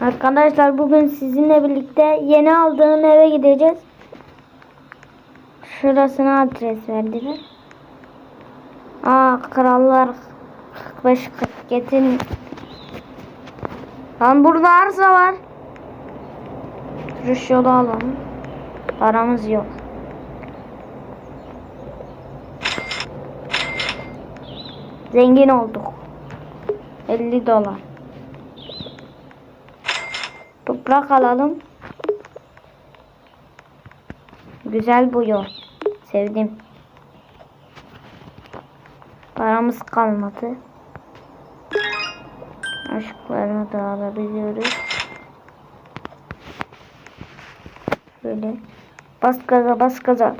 Arkadaşlar bugün sizinle birlikte yeni aldığım eve gideceğiz. Şurasına adres verdiler. Aa krallar 45 47 Lan burada arsa var. Sürüş yolu alalım. Paramız yok. Zengin olduk. 50 dolar. Toprak alalım. Güzel bu yol. Sevdim. Paramız kalmadı. Aşklarını da alabiliyoruz. Böyle. Bas gaza bas gaza.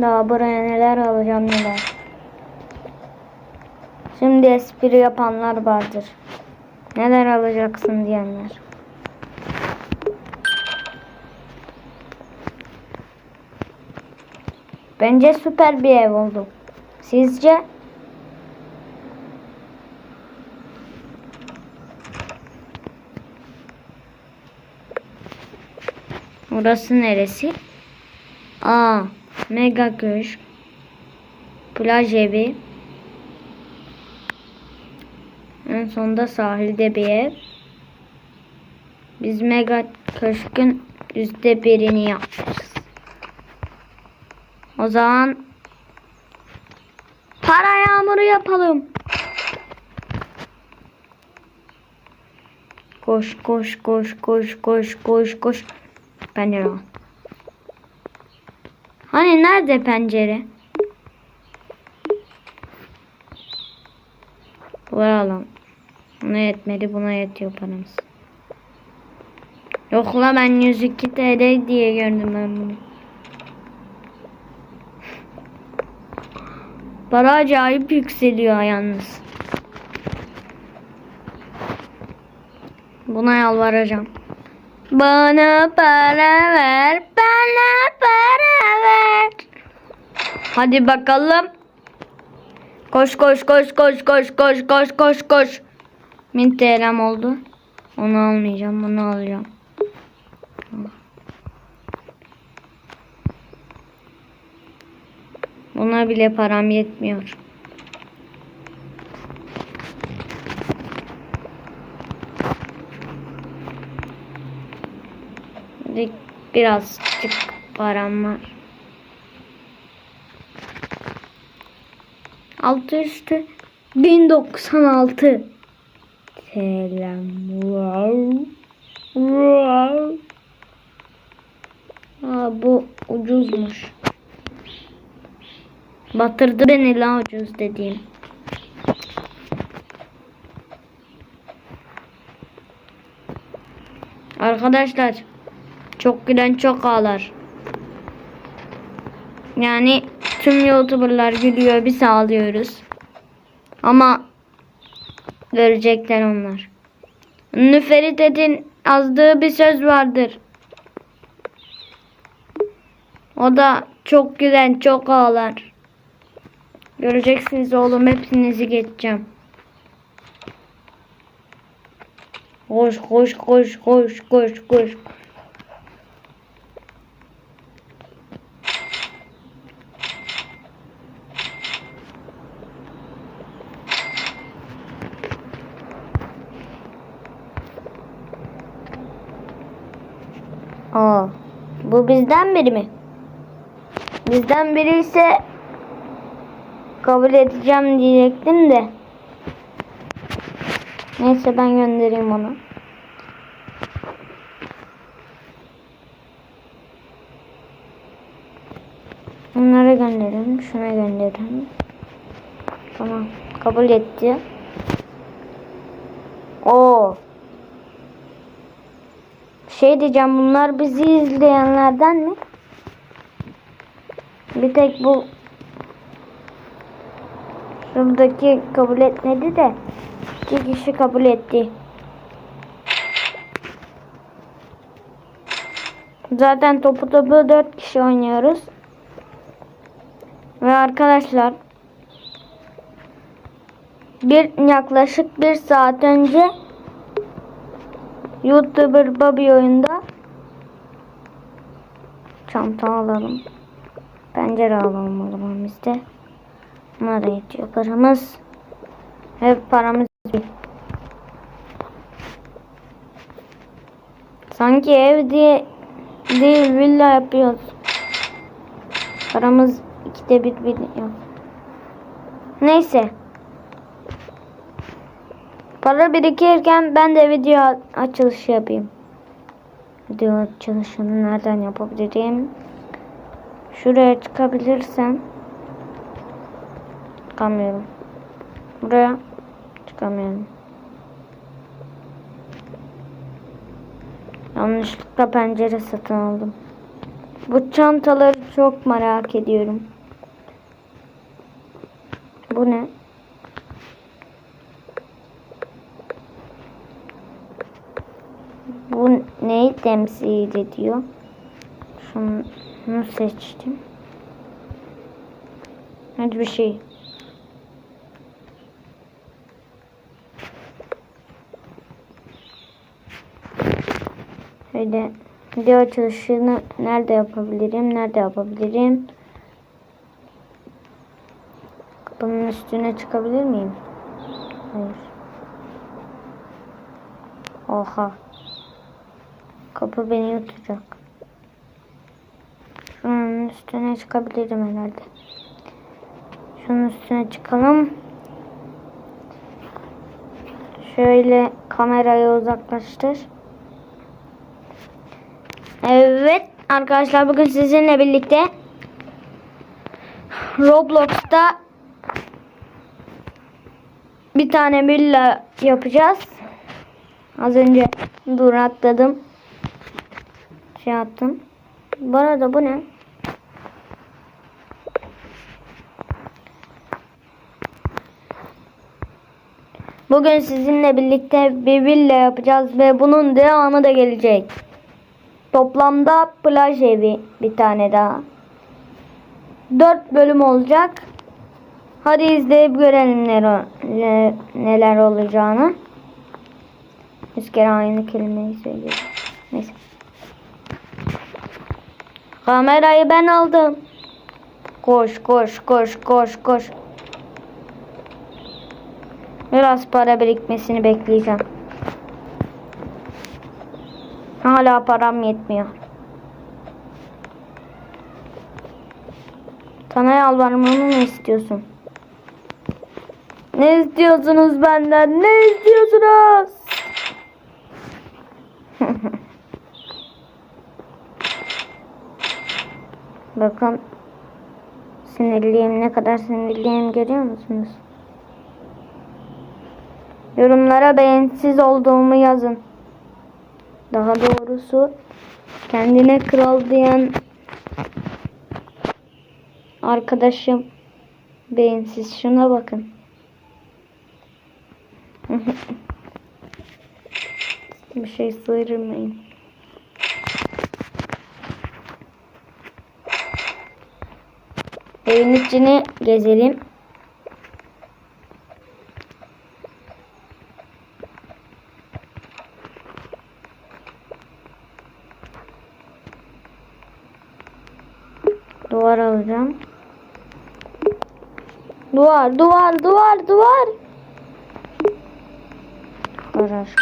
Daha buraya neler alacağım neler. Şimdi espri yapanlar vardır. Neler alacaksın diyenler. Bence süper bir ev oldu. Sizce? Burası neresi? Aa, mega köşk. Plaj evi. En sonunda sahilde bir ev. Biz mega köşkün yüzde birini yapmışız. O zaman para yağmuru yapalım. Koş koş koş koş koş koş koş. Pencere. Hani nerede pencere? Var alalım. Buna yetmedi buna yetiyor paramız. Yok la ben 102 TL diye gördüm ben bunu. Para acayip yükseliyor yalnız. Buna yalvaracağım. Bana para ver, bana para ver. Hadi bakalım. Koş koş koş koş koş koş koş koş koş. 1000 TL'm oldu. Onu almayacağım, bunu alacağım. Buna bile param yetmiyor. Bir- Birazcık param var. Altı üstü 1096 Selam. Wow. Wow. Aa, bu ucuzmuş. Batırdı beni la ucuz dediğim. Arkadaşlar çok gülen çok ağlar. Yani tüm youtuberlar gülüyor biz ağlıyoruz. Ama görecekler onlar. Ünlü Ferit'in yazdığı bir söz vardır. O da çok gülen çok ağlar. Göreceksiniz oğlum hepinizi geçeceğim. Koş koş koş koş koş koş. Aa, bu bizden biri mi? Bizden biri ise kabul edeceğim diyecektim de. Neyse ben göndereyim onu. Bunlara gönderelim. Şuna gönderelim. Tamam. Kabul etti. Şey diyeceğim bunlar bizi izleyenlerden mi? Bir tek bu şuradaki kabul etmedi de iki kişi kabul etti. Zaten topu topu 4 kişi oynuyoruz. Ve arkadaşlar bir yaklaşık bir saat önce YouTuber Bobby oyunda çanta alalım. Pencere alalım o zaman biz de. Nereye yetiyor paramız? Hep paramız bir. Sanki ev diye değil villa yapıyoruz. Paramız ikide bir biniyor. Neyse. Para birikirken ben de video açılışı yapayım. Video açılışını nereden yapabilirim? Şuraya çıkabilirsem. Çıkamıyorum. Buraya çıkamıyorum. Yanlışlıkla pencere satın aldım. Bu çantaları çok merak ediyorum. Bu ne? Bu neyi temsil ediyor? Şunu, seçtim. Hiçbir şey. Şöyle video açılışını nerede yapabilirim? Nerede yapabilirim? Kapının üstüne çıkabilir miyim? Hayır. Oha. Kapı beni yutacak. Şunun üstüne çıkabilirim herhalde. Şunun üstüne çıkalım. Şöyle kamerayı uzaklaştır. Evet arkadaşlar bugün sizinle birlikte Roblox'ta bir tane villa yapacağız. Az önce dur atladım. Şey yaptım. Bu arada bu ne? Bugün sizinle birlikte bir villa yapacağız ve bunun devamı da gelecek. Toplamda plaj evi bir tane daha. 4 bölüm olacak. Hadi izleyip görelim neler, ne- neler olacağını. Yüz kere aynı kelimeyi söylüyorum. Neyse. Kamerayı ben aldım. Koş koş koş koş koş. Biraz para birikmesini bekleyeceğim. Hala param yetmiyor. Sana yalvarmamı mı istiyorsun? Ne istiyorsunuz benden? Ne istiyorsunuz? Bakın sinirliyim ne kadar sinirliyim görüyor musunuz? Yorumlara beğensiz olduğumu yazın. Daha doğrusu kendine kral diyen arkadaşım beğensiz şuna bakın. Bir şey sıyırmayın. Evin içini gezelim. Duvar alacağım. Duvar, duvar, duvar, duvar. Kapısı.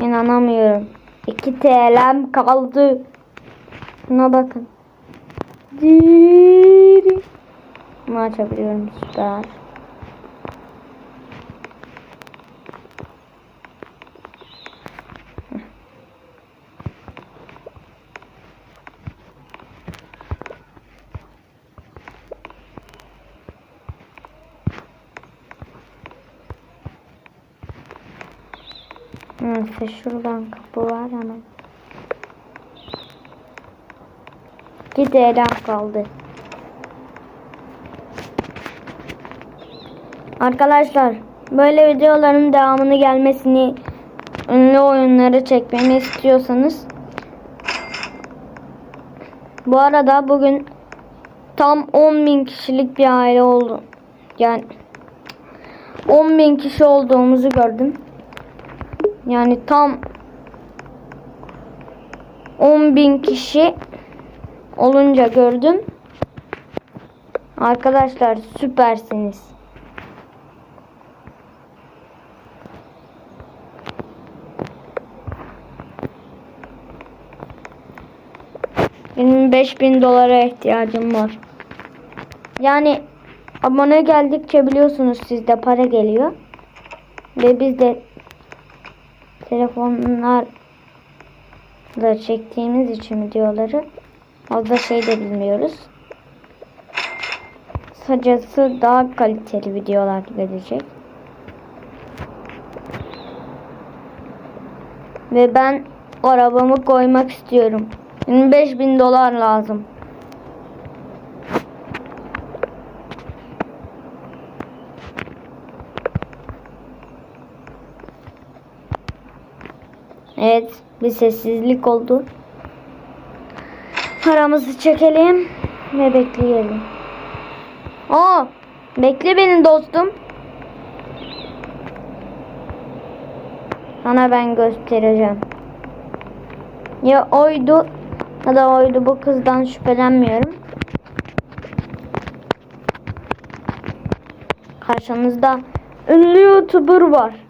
İnanamıyorum. 2 TL'm kaldı. Şuna bakın. Bunu açabiliyorum süper. Neyse şuradan kapı var hemen. Gidelim kaldı. Arkadaşlar böyle videoların devamını gelmesini ünlü oyunları çekmemi istiyorsanız Bu arada bugün tam 10 bin kişilik bir aile oldu. Yani 10 bin kişi olduğumuzu gördüm. Yani tam 10 bin kişi olunca gördüm. Arkadaşlar süpersiniz. Benim 5000 dolara ihtiyacım var. Yani abone geldikçe biliyorsunuz sizde para geliyor. Ve biz de telefonlarla çektiğimiz için videoları fazla şey de bilmiyoruz. Kısacası daha kaliteli videolar gelecek. Ve ben arabamı koymak istiyorum. 25 bin dolar lazım. Evet, bir sessizlik oldu. Paramızı çekelim ve bekleyelim. Aa, bekle beni dostum. Sana ben göstereceğim. Ya oydu ya da oydu bu kızdan şüphelenmiyorum. Karşınızda ünlü YouTuber var.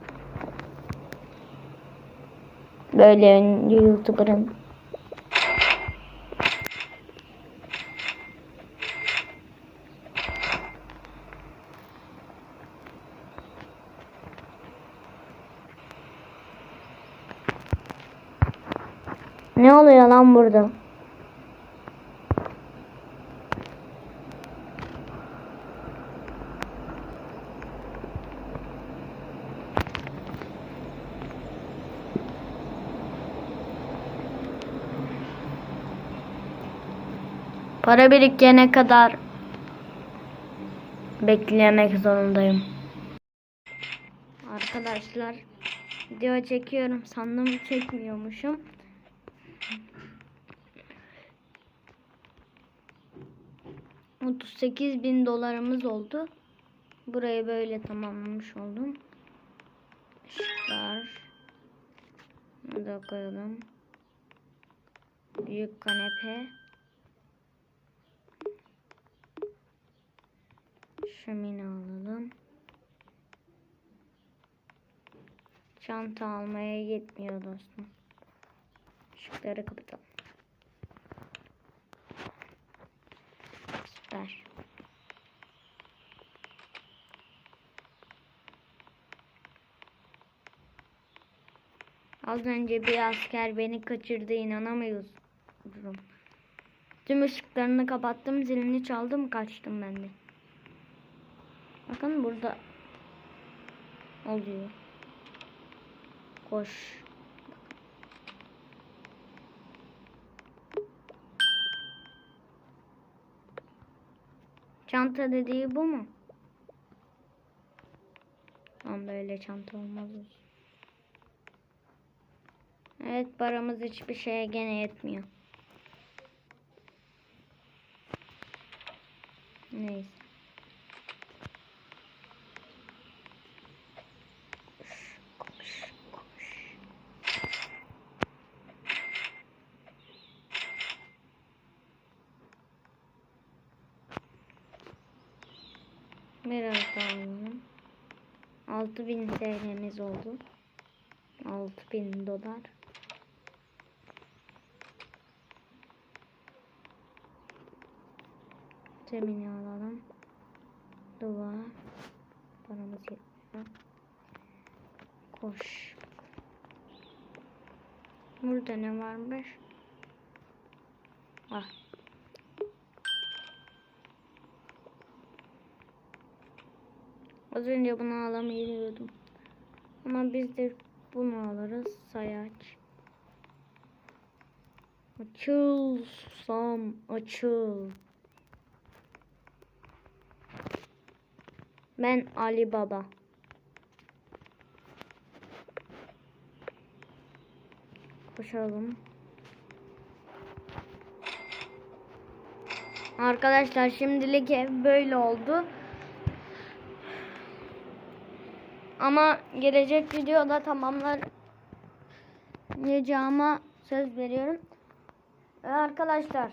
Böyle ünlü YouTuber'ın. Ne oluyor lan burada? Para birikene kadar beklemek zorundayım. Arkadaşlar video çekiyorum sandım çekmiyormuşum. ...38 bin dolarımız oldu. Burayı böyle tamamlamış oldum. Işıklar. Bunu da koyalım. Büyük kanepe. Şömine alalım. Çanta almaya yetmiyor dostum. Işıkları kapatalım. Süper. Az önce bir asker beni kaçırdı inanamıyorum. Tüm ışıklarını kapattım, zilini çaldım, kaçtım ben de. Bakın burada oluyor. Koş. Çanta dediği bu mu? Tam böyle çanta olmaz. Evet paramız hiçbir şeye gene yetmiyor. Neyse. Koş, koş. Biraz daha alalım. 6000 TL'miz oldu. 6000 dolar. Zemini alalım. Duvar. Paramız yetmiyor. Koş. Burada ne varmış? Ah. Az önce bunu alamıyordum. Ama biz de bunu alırız. Sayaç. Açıl susam açıl. Ben Ali Baba. Koşalım. Arkadaşlar şimdilik ev böyle oldu. Ama gelecek videoda tamamlayacağıma söz veriyorum. Ve arkadaşlar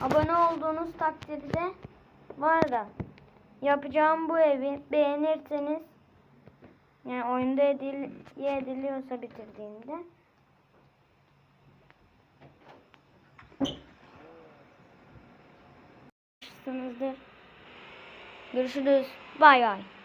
abone olduğunuz takdirde var da yapacağım bu evi beğenirseniz yani oyunda edil ediliyorsa bitirdiğinde Görüşürüz. Bay bay.